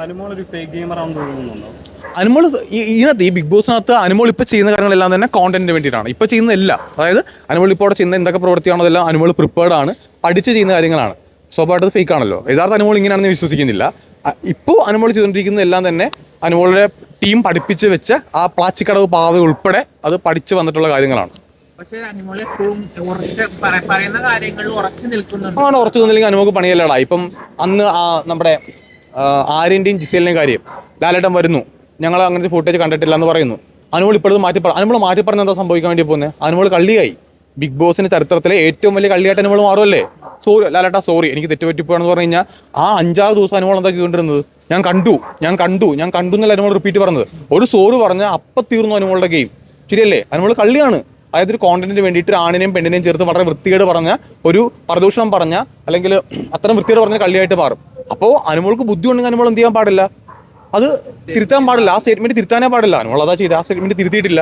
അനുമോൾ ഒരു fake gamer ആണെന്ന് തോന്നുന്നുണ്ടോ? അനുമോൾ ഇതിനകത്ത് ഈ ബിഗ് ബോസിനകത്ത് അനുമോൾ ഇപ്പോൾ ചെയ്യുന്ന കാര്യങ്ങളെല്ലാം തന്നെ കോണ്ടന്റിന് വേണ്ടിയിട്ടാണ്. ഇപ്പോൾ ചെയ്യുന്ന എല്ലാം. അതായത് അനുമോൾ ഇപ്പോൾ അവിടെ ചെയ്യുന്ന എന്തൊക്കെ പ്രവൃത്തിയാണോ അതെല്ലാം അനുമോൾ പ്രിപ്പയർഡ് ആണ് പഠിച്ച് ചെയ്യുന്ന കാര്യങ്ങളാണ്. സ്വാഭാവികമായിട്ട് ഫേക്ക് ആണല്ലോ. യഥാർത്ഥ അനുമോൾ ഇങ്ങനെയാണെന്ന് വിശ്വസിക്കുന്നില്ല. ഇപ്പോൾ അനുമോൾ ചെയ്തുകൊണ്ടിരിക്കുന്ന എല്ലാം തന്നെ അനുമോളുടെ ടീം പഠിപ്പിച്ച് വെച്ച് ആ പ്ലാച്ചിക്കടവ് പാവ ഉൾപ്പെടെ അത് പഠിച്ചു വന്നിട്ടുള്ള കാര്യങ്ങളാണ്. പക്ഷേ അനിമോൾ എപ്പോഴും ഉറച്ച് പറ- പറയുന്ന കാര്യങ്ങളിൽ ഉറച്ചു നിൽക്കുന്നുണ്ട്. അങ്ങനെ ഉറച്ചു നിന്നില്ലെങ്കിൽ അനുമോക്ക് പണിയല്ലടാ. ഇപ്പം അന്ന് ആ നമ്മുടെ ആര്യന്റെയും ജിസേലിന്റെയും കാര്യം ലാലേട്ടൻ വരുന്നു. ഞങ്ങൾ അങ്ങനെ ഫുട്ടേജ് കണ്ടിട്ടില്ല എന്ന് പറയുന്നു. അനുമോൾ ഇപ്പോഴത് മാറ്റി പറ അനുമോൾ മാറ്റി പറഞ്ഞ എന്താ സംഭവിക്കാൻ വേണ്ടി പോകുന്നത് അനുമോൾ കള്ളിയായി. ബിഗ് ബോസിന്റെ ചരിത്രത്തിലെ ഏറ്റവും വലിയ കള്ളിയായിട്ട് അനുമോൾ മാറുമല്ലേ സോറി ലാലേട്ടാ സോറി എനിക്ക് തെറ്റുപറ്റിപ്പോയെന്ന് പറഞ്ഞു കഴിഞ്ഞാൽ ആ അഞ്ചാറ് ദിവസം അനുമോൾ എന്താ ചെയ്തുകൊണ്ടിരുന്നത്? ഞാൻ കണ്ടു ഞാൻ കണ്ടു ഞാൻ കണ്ടു എന്നല്ല അനുമോൾ റിപ്പീറ്റ് പറഞ്ഞത്. ഒരു സോറ് പറഞ്ഞാൽ അപ്പം തീർന്നു അനുമോളുടെ ഗെയിം ശരിയല്ലേ? അനുമോൾ കള്ളിയാണ്. അതായത് ഒരു കോണ്ടന്റിന് വേണ്ടിയിട്ട് ആണിനെയും പെണ്ണിനെയും ചേർത്ത് വളരെ വൃത്തികേട് പറഞ്ഞ ഒരു പ്രദൂഷണം പറഞ്ഞ അല്ലെങ്കിൽ അത്തരം വൃത്തികേട് പറഞ്ഞ കള്ളിയായിട്ട് മാറും. അപ്പോൾ അനുമോൾക്ക് ബുദ്ധി ഉണ്ടെങ്കിൽ അനുമോൾ എന്ത് ചെയ്യാൻ പാടില്ല? അത് തിരുത്താൻ പാടില്ല. ആ സ്റ്റേറ്റ്മെന്റ് തിരുത്താനേ പാടില്ല. അനുമോൾ അതാ ചെയ്ത്. ആ സ്റ്റേറ്റ്മെന്റ് തിരുത്തിയിട്ടില്ല.